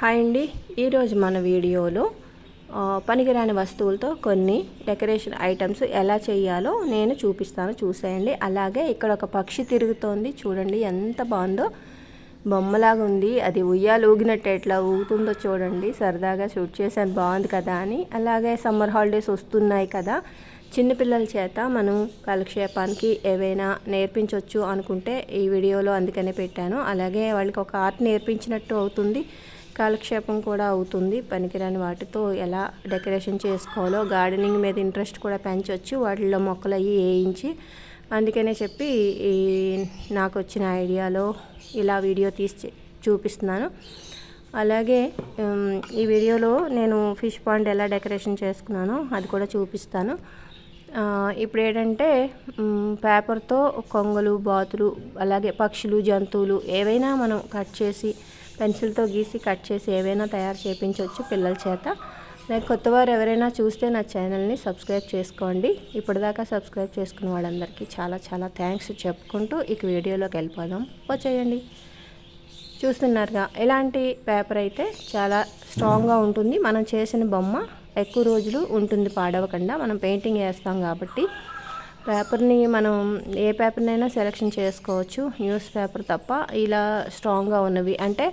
Hi అండి. ఈరోజు మన వీడియోలో పనికిరాని వస్తువులతో కొన్ని డెకరేషన్ ఐటమ్స్ ఎలా చేయాలో నేను చూపిస్తాను. చూసేయండి. అలాగే ఇక్కడ ఒక పక్షి తిరుగుతోంది. చూడండి ఎంత బాగుందో. బొమ్మలాగా ఉంది. అది ఉయ్యాలు ఊగినట్టు ఎట్లా ఊగుతుందో చూడండి. సరదాగా షూట్ చేశాను. బాగుంది కదా అని. అలాగే సమ్మర్ హాలిడేస్ వస్తున్నాయి కదా. చిన్నపిల్లల చేత మనం కాలక్షేపానికి ఏవైనా నేర్పించవచ్చు అనుకుంటే ఈ వీడియోలో అందుకనే పెట్టాను. అలాగే వాళ్ళకి ఒక ఆర్ట్ నేర్పించినట్టు అవుతుంది. కాలక్షేపం కూడా అవుతుంది. పనికిరాని వాటితో ఎలా డెకరేషన్ చేసుకోవాలో గార్డెనింగ్ మీద ఇంట్రెస్ట్ కూడా పెంచవచ్చు వాటిల్లో మొక్కలు అవి వేయించి. అందుకనే చెప్పి ఈ నాకు వచ్చిన ఐడియాలో ఇలా వీడియో తీసి చూపిస్తున్నాను. అలాగే ఈ వీడియోలో నేను ఫిష్ పాండ్ ఎలా డెకరేషన్ చేసుకున్నానో అది కూడా చూపిస్తాను. ఇప్పుడు ఏంటంటే పేపర్తో కొంగలు బాతులు అలాగే పక్షులు జంతువులు ఏవైనా మనం కట్ చేసి పెన్సిల్తో గీసి కట్ చేసి ఏవైనా తయారు చేయించవచ్చు పిల్లల చేత. నేను కొత్తవారు ఎవరైనా చూస్తే నా ఛానల్ని సబ్స్క్రైబ్ చేసుకోండి. ఇప్పటిదాకా సబ్స్క్రైబ్ చేసుకున్న వాళ్ళందరికీ చాలా చాలా థ్యాంక్స్ చెప్పుకుంటూ ఇక వీడియోలోకి వెళ్ళిపోదాం. వచ్చేయండి. చూస్తున్నారుగా ఇలాంటి పేపర్ అయితే చాలా స్ట్రాంగ్గా ఉంటుంది. మనం చేసిన బొమ్మ ఎక్కువ రోజులు ఉంటుంది పాడవకుండా. మనం పెయింటింగ్ వేస్తాం కాబట్టి పేపర్ని మనం ఏ పేపర్నైనా సెలెక్షన్ చేసుకోవచ్చు న్యూస్ పేపర్ తప్ప. ఇలా స్ట్రాంగ్గా ఉన్నవి. అంటే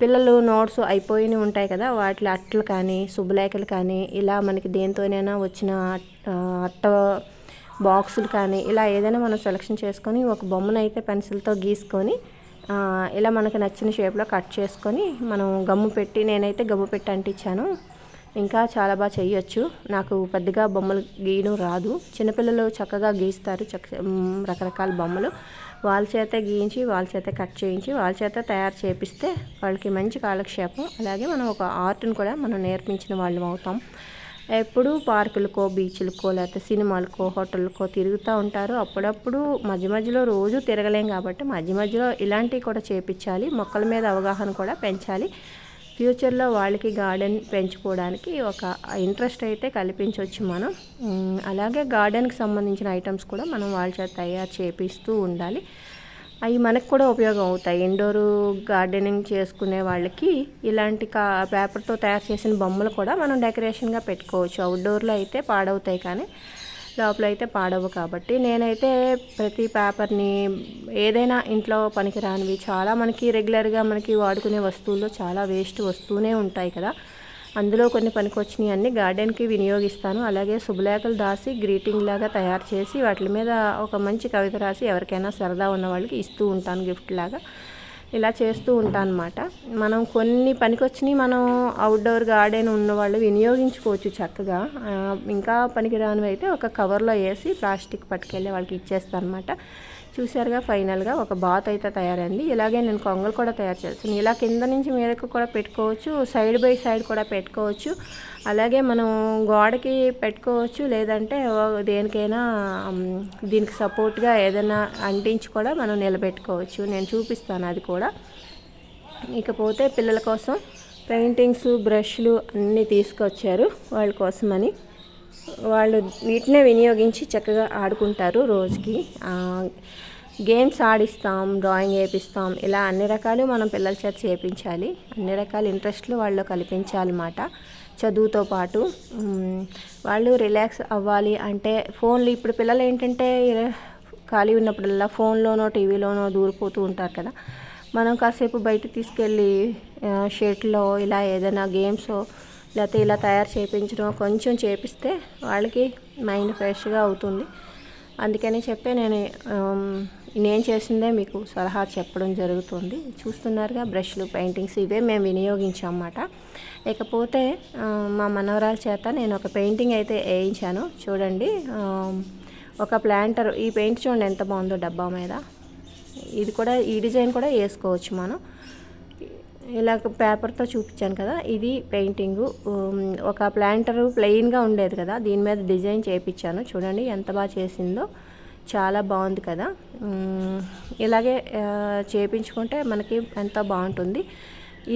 పిల్లలు నోట్స్ అయిపోయి ఉంటాయి కదా వాటి అట్టలు కానీ శుభలేఖలు కానీ ఇలా మనకి దేంతోనైనా వచ్చిన అట్ట బాక్సులు కానీ ఇలా ఏదైనా మనం సెలెక్షన్ చేసుకొని ఒక బొమ్మను అయితే పెన్సిల్తో గీసుకొని ఇలా మనకు నచ్చిన షేప్లో కట్ చేసుకొని మనం గమ్ము పెట్టి నేనైతే గమ్ము పెట్టి అంటించాను. ఇంకా చాలా బాగా చేయొచ్చు నాకు పెద్దగా బొమ్మలు గీయడం రాదు. చిన్నపిల్లలు చక్కగా గీస్తారు. చక్క రకరకాల బొమ్మలు. వాళ్ళ చేత గీయించి వాళ్ళ చేత కట్ చేయించి వాళ్ళ చేత తయారు చేపిస్తే వాళ్ళకి మంచి కాలక్షేపం. అలాగే మనం ఒక ఆర్ట్ని కూడా మనం నేర్పించిన వాళ్ళం అవుతాం. ఎప్పుడు పార్కులకో బీచ్లకో లేకపోతే సినిమాలకో హోటళ్ళకో తిరుగుతూ ఉంటారు. అప్పుడప్పుడు మధ్య మధ్యలో రోజు తిరగలేం కాబట్టి మధ్య మధ్యలో ఇలాంటివి కూడా చేపించాలి. మొక్కల మీద అవగాహన కూడా పెంచాలి. ఫ్యూచర్లో వాళ్ళకి గార్డెన్ పెంచుకోవడానికి ఒక ఇంట్రెస్ట్ అయితే కల్పించవచ్చు మనం. అలాగే గార్డెన్కి సంబంధించిన ఐటమ్స్ కూడా మనం వాళ్ళ చేత తయారు చేపిస్తూ ఉండాలి. అవి మనకు కూడా ఉపయోగం అవుతాయి. ఇండోరు గార్డెనింగ్ చేసుకునే వాళ్ళకి ఇలాంటి కా పేపర్తో తయారు చేసిన బొమ్మలు కూడా మనం డెకరేషన్గా పెట్టుకోవచ్చు. అవుట్డోర్లో అయితే పాడవుతాయి కానీ లోపల అయితే పాడవు కాబట్టి నేనైతే ప్రతి పేపర్ని ఏదైనా ఇంట్లో పనికిరానివి చాలా మనకి రెగ్యులర్గా మనకి వాడుకునే వస్తువుల్లో చాలా వేస్ట్ వస్తూనే ఉంటాయి కదా. అందులో కొన్ని పనికొచ్చినాయి అన్ని గార్డెన్కి వినియోగిస్తాను. అలాగే శుభలేఖలు దాసి గ్రీటింగ్ లాగా తయారు చేసి వాటి మీద ఒక మంచి కవిత రాసి ఎవరికైనా సరదా ఉన్న వాళ్ళకి ఇస్తూ ఉంటాను గిఫ్ట్ లాగా. ఇలా చేస్తూ ఉంటాను అనమాట మనం కొన్ని పనికొచ్చినవి మనం అవుట్డోర్ గార్డెన్ ఉన్నవాళ్ళు వినియోగించుకోవచ్చు చక్కగా. ఇంకా పనికిరానివి అయితే ఒక కవర్లో వేసి ప్లాస్టిక్ పట్టుకెళ్ళి వాళ్ళకి ఇచ్చేస్తాను అనమాట చూసారుగా ఫైనల్గా. ఒక బాత్ అయితే తయారైంది. ఇలాగే నేను కొంగలు కూడా తయారు చేస్తాను. ఇలా కింద నుంచి మీదకు కూడా పెట్టుకోవచ్చు. సైడ్ బై సైడ్ కూడా పెట్టుకోవచ్చు. అలాగే మనం గోడకి పెట్టుకోవచ్చు. లేదంటే దేనికైనా దీనికి సపోర్ట్గా ఏదైనా అంటించి కూడా మనం నిలబెట్టుకోవచ్చు. నేను చూపిస్తాను అది కూడా. ఇకపోతే పిల్లల కోసం పెయింటింగ్స్ బ్రష్లు అన్నీ తీసుకొచ్చారు వాళ్ళ కోసమని. వాళ్ళు వీటినే వినియోగించి చక్కగా ఆడుకుంటారు రోజుకి. గేమ్స్ ఆడిస్తాం డ్రాయింగ్ వేపిస్తాం ఇలా అన్ని రకాలు మనం పిల్లల చేత చేపించాలి. అన్ని రకాల ఇంట్రెస్ట్లు వాళ్ళు కల్పించాలన్నమాట. చదువుతో పాటు వాళ్ళు రిలాక్స్ అవ్వాలి అంటే ఫోన్లు ఇప్పుడు పిల్లలు ఏంటంటే ఖాళీ ఉన్నప్పుడల్లా ఫోన్లోనో టీవీలోనో దూరిపోతూ ఉంటారు కదా. మనం కాసేపు బయట తీసుకెళ్ళి షర్ట్లో ఇలా ఏదైనా గేమ్స్ లేకపోతే ఇలా తయారు చేయించడం కొంచెం చేపిస్తే వాళ్ళకి మైండ్ ఫ్రెష్గా అవుతుంది. అందుకని చెప్పే నేను నేను చేసిందే మీకు సలహా చెప్పడం జరుగుతుంది. చూస్తున్నారుగా బ్రష్లు పెయింటింగ్స్ ఇవే మేము వినియోగించామన్నమాట. ఇకపోతే మా మనవరాల చేత నేను ఒక పెయింటింగ్ అయితే వేయించాను. చూడండి ఒక ప్లాంటర్ ఈ పెయింట్ చూడండి ఎంత బాగుందో డబ్బా మీద. ఇది కూడా ఈ డిజైన్ కూడా వేసుకోవచ్చు మనం. ఇలా పేపర్తో చూపించాను కదా ఇది పెయింటింగు. ఒక ప్లాంటర్ ప్లెయిన్గా ఉండేది కదా దీని మీద డిజైన్ చేయించాను చూడండి ఎంత బాగా చేసిందో. చాలా బాగుంది కదా. ఇలాగే చేయించుకుంటే మనకి ఎంతో బాగుంటుంది.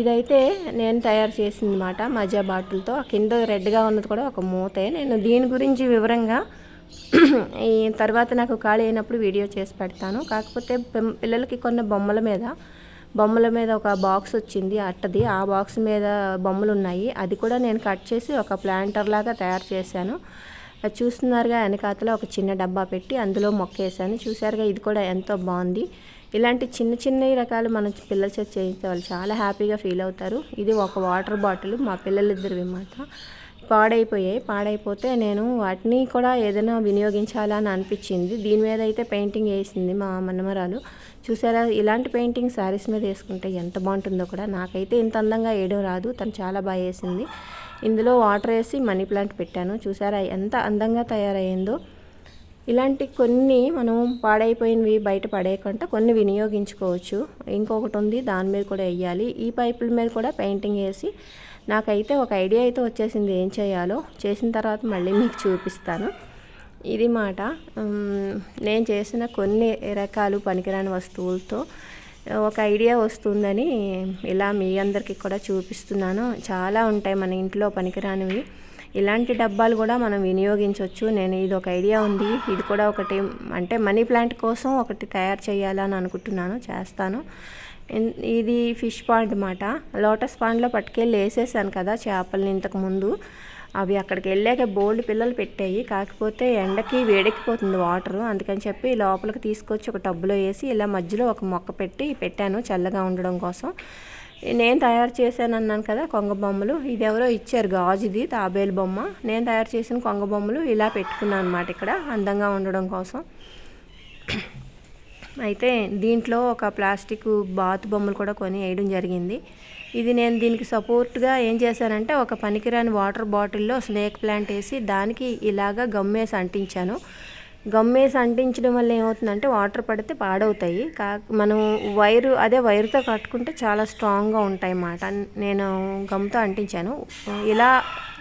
ఇదైతే నేను తయారు చేసింది అనమాట మజా బాటిల్తో. కింద రెడ్గా ఉన్నది కూడా ఒక మూతే. నేను దీని గురించి వివరంగా ఈ తర్వాత నాకు ఖాళీ అయినప్పుడు వీడియో చేసి పెడతాను. కాకపోతే పిల్లలకి కొన్ని బొమ్మల మీద బొమ్మల మీద ఒక బాక్స్ వచ్చింది అట్టది. ఆ బాక్స్ మీద బొమ్మలు ఉన్నాయి అది కూడా నేను కట్ చేసి ఒక ప్లాంటర్ లాగా తయారు చేశాను. చూస్తున్నారుగా వెనకాతలో ఒక చిన్న డబ్బా పెట్టి అందులో మొక్క వేసాను చూసారుగా ఇది కూడా ఎంతో బాగుంది. ఇలాంటి చిన్న చిన్న రకాలు మనం పిల్లల చేత చేయించే వాళ్ళు చాలా హ్యాపీగా ఫీల్ అవుతారు. ఇది ఒక వాటర్ బాటిల్ మా పిల్లలిద్దరు అన్నమాట పాడైపోయాయి. పాడైపోతే నేను వాటిని కూడా ఏదైనా వినియోగించాలని అనిపించింది. దీని మీద అయితే పెయింటింగ్ వేసింది మా మనమరాలు. చూసారా? ఇలాంటి పెయింటింగ్ శారీస్ మీద వేసుకుంటే ఎంత బాగుంటుందో కూడా. నాకైతే ఇంత అందంగా వేయడం రాదు. తను చాలా బాగా వేసింది. ఇందులో వాటర్ వేసి మనీ ప్లాంట్ పెట్టాను. చూసారా? ఎంత అందంగా తయారయ్యిందో ఇలాంటి కొన్ని మనం పాడైపోయినవి బయట పడేయకుండా కొన్ని వినియోగించుకోవచ్చు. ఇంకొకటి ఉంది దాని మీద కూడా వేయాలి. ఈ పైపుల మీద కూడా పెయింటింగ్ వేసి నాకైతే ఒక ఐడియా అయితే వచ్చేసింది ఏం చేయాలో. చేసిన తర్వాత మళ్ళీ మీకు చూపిస్తాను. ఇది మాట నేను చేసిన కొన్ని రకాలు పనికిరాని వస్తువులతో ఒక ఐడియా వస్తుందని ఇలా మీ అందరికీ కూడా చూపిస్తున్నాను. చాలా ఉంటాయి మన ఇంట్లో పనికిరానివి. ఇలాంటి డబ్బాలు కూడా మనం వినియోగించవచ్చు నేను ఇది ఒక ఐడియా ఉంది. ఇది కూడా ఒకటి అంటే మనీ ప్లాంట్ కోసం ఒకటి తయారు చేయాలని అనుకుంటున్నాను చేస్తాను. ఇది ఫిష్ పాండ్ అనమాట లోటస్ పాండ్లో పట్టుకెళ్ళి వేసేసాను కదా చేపల్ని ఇంతకు ముందు. అవి అక్కడికి వెళ్ళాక బోల్డ్ పిల్లలు పెట్టాయి. కాకపోతే ఎండకి వేడెక్కిపోతుంది వాటర్. అందుకని చెప్పి లోపలికి తీసుకొచ్చి ఒక టబ్బులో వేసి ఇలా మధ్యలో ఒక మొక్క పెట్టి పెట్టాను చల్లగా ఉండడం కోసం. నేను తయారు చేశాను అన్నాను కదా కొంగ బొమ్మలు. ఇది ఎవరో ఇచ్చారు గాజుది తాబేలు బొమ్మ. నేను తయారు చేసిన కొంగ బొమ్మలు ఇలా పెట్టుకున్నాను అనమాట ఇక్కడ అందంగా ఉండడం కోసం. అయితే దీంట్లో ఒక ప్లాస్టిక్ బాత్ బొమ్మలు కూడా కొని వేయడం జరిగింది. ఇది నేను దీనికి సపోర్ట్గా ఏం చేశానంటే ఒక పనికిరాని వాటర్ బాటిల్లో స్నేక్ ప్లాంట్ వేసి దానికి ఇలాగా గమ్మేసి అంటించాను. గమ్మేసి అంటించడం వల్ల ఏమవుతుందంటే వాటర్ పడితే పాడవుతాయి. కా మనం వైరు అదే వైరుతో కట్టుకుంటే చాలా స్ట్రాంగ్గా ఉంటాయి అన్నమాట నేను గమ్తో అంటించాను. ఇలా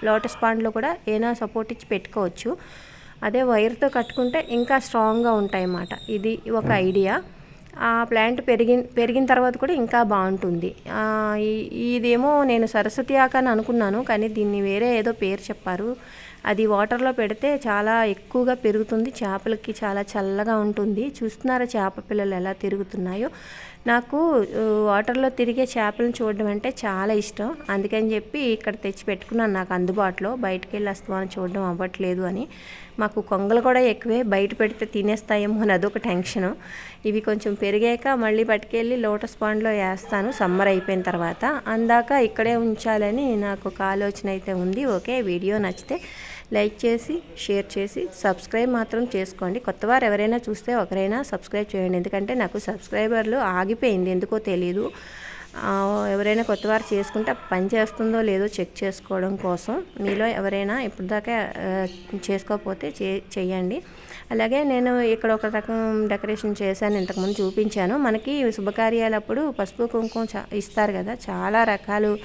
లోటస్ పాండ్లో కూడా ఏనా సపోర్ట్ ఇచ్చి పెట్టుకోవచ్చు. అదే వైర్తో కట్టుకుంటే ఇంకా స్ట్రాంగ్గా ఉంటాయి అన్నమాట ఇది ఒక ఐడియా. ఆ ప్లాంట్ పెరిగిన పెరిగిన తర్వాత కూడా ఇంకా బాగుంటుంది. ఇదేమో నేను సరస్వతి ఆక అని అనుకున్నాను కానీ దీన్ని వేరే ఏదో పేరు చెప్పారు. అది వాటర్లో పెడితే చాలా ఎక్కువగా పెరుగుతుంది చేపలకి చాలా చల్లగా ఉంటుంది. చూస్తున్నారా చేప పిల్లలు ఎలా తిరుగుతున్నాయో? నాకు వాటర్లో తిరిగే చేపలను చూడడం అంటే చాలా ఇష్టం. అందుకని చెప్పి ఇక్కడ తెచ్చి పెట్టుకున్నాను నాకు అందుబాటులో. బయటికి వెళ్ళి వస్తామని చూడడం అవ్వట్లేదు అని. మాకు కొంగలు కూడా ఎక్కువే బయట పెడితే తినేస్తాయేమో అని అదొక టెన్షను. ఇవి కొంచెం పెరిగాక మళ్ళీ పట్టుకెళ్ళి లోటస్ పాండ్లో వేస్తాను సమ్మర్ అయిపోయిన తర్వాత. అందాక ఇక్కడే ఉంచాలని నాకు ఒక ఆలోచన అయితే ఉంది. ఓకే వీడియో నచ్చితే లైక్ చేసి షేర్ చేసి సబ్స్క్రైబ్ మాత్రం చేసుకోండి. కొత్తవారు ఎవరైనా చూస్తే ఒకరైనా సబ్స్క్రైబ్ చేయండి. ఎందుకంటే నాకు సబ్స్క్రైబర్లు ఆగిపోయింది. ఎందుకో తెలియదు ఎవరైనా కొత్తవారు చేసుకుంటే పని చేస్తుందో లేదో చెక్ చేసుకోవడం కోసం మీలో ఎవరైనా ఇప్పటిదాకా చేసుకోకపోతే చే చేయండి అలాగే నేను ఇక్కడ ఒక రకం డెకరేషన్ చేశాను ఇంతకుముందు చూపించాను. మనకి శుభకార్యాలప్పుడు పసుపు కుంకుమ ఇస్తారు కదా చాలా రకాలు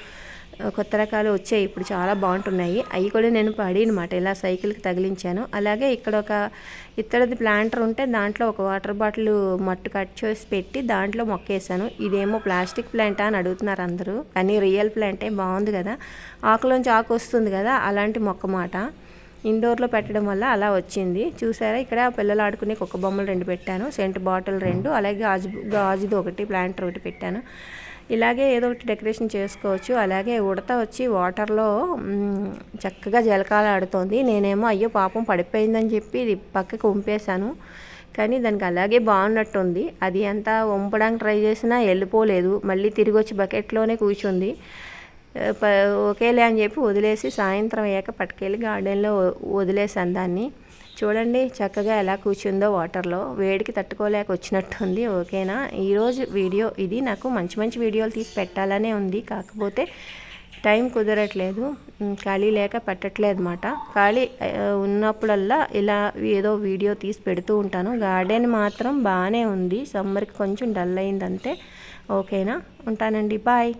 కొత్త రకాలు వచ్చాయి. ఇప్పుడు చాలా బాగుంటున్నాయి. అవి కూడా నేను పడి అనమాట ఇలా సైకిల్కి తగిలించాను. అలాగే ఇక్కడ ఒక ఇత్తడిది ప్లాంటర్ ఉంటే దాంట్లో ఒక వాటర్ బాటిల్ మట్టు కట్ చేసి పెట్టి దాంట్లో మొక్కేసాను. ఇదేమో ప్లాస్టిక్ ప్లాంటా అని అడుగుతున్నారు అందరూ. కానీ రియల్ ప్లాంటే బాగుంది కదా. ఆకులోంచి ఆకు వస్తుంది కదా అలాంటి మొక్క మాట. ఇండోర్లో పెట్టడం వల్ల అలా వచ్చింది. చూసారా? ఇక్కడ పిల్లలు ఆడుకునే కుక్క బొమ్మలు రెండు పెట్టాను. సెంట్ బాటిల్ రెండు. అలాగే గాజు గాజుది ఒకటి ప్లాంటర్ ఒకటి పెట్టాను. ఇలాగే ఏదో ఒకటి డెకరేషన్ చేసుకోవచ్చు. అలాగే ఉడత వచ్చి వాటర్లో చక్కగా జలకాలాడుతోంది నేనేమో అయ్యో పాపం పడిపోయిందని చెప్పి ఇది పక్కకు ఉంపేశాను. కానీ దానికి అలాగే బాగున్నట్టుంది. అది అంతా వంపడానికి ట్రై చేసినా వెళ్ళిపోలేదు. మళ్ళీ తిరిగి వచ్చి బకెట్లోనే కూర్చుంది. ఓకేలే అని చెప్పి వదిలేసి సాయంత్రం అయ్యాక పట్టుకెళ్ళి గార్డెన్లో వదిలేసాను దాన్ని. చూడండి చక్కగా ఎలా కూర్చుందో వాటర్లో. వేడికి తట్టుకోలేక వచ్చినట్టుంది ఓకేనా? ఈరోజు వీడియో ఇది. నాకు మంచి మంచి వీడియోలు తీసి పెట్టాలనే ఉంది. కాకపోతే టైం కుదరట్లేదు. ఖాళీ లేక పెట్టట్లేదు అనమాట ఖాళీ ఉన్నప్పుడల్లా ఇలా ఏదో వీడియో తీసి పెడుతూ ఉంటాను. గార్డెన్ మాత్రం బాగానే ఉంది. సమ్మర్కి కొంచెం డల్ అయిందంతే. ఓకేనా? ఉంటానండి. బాయ్.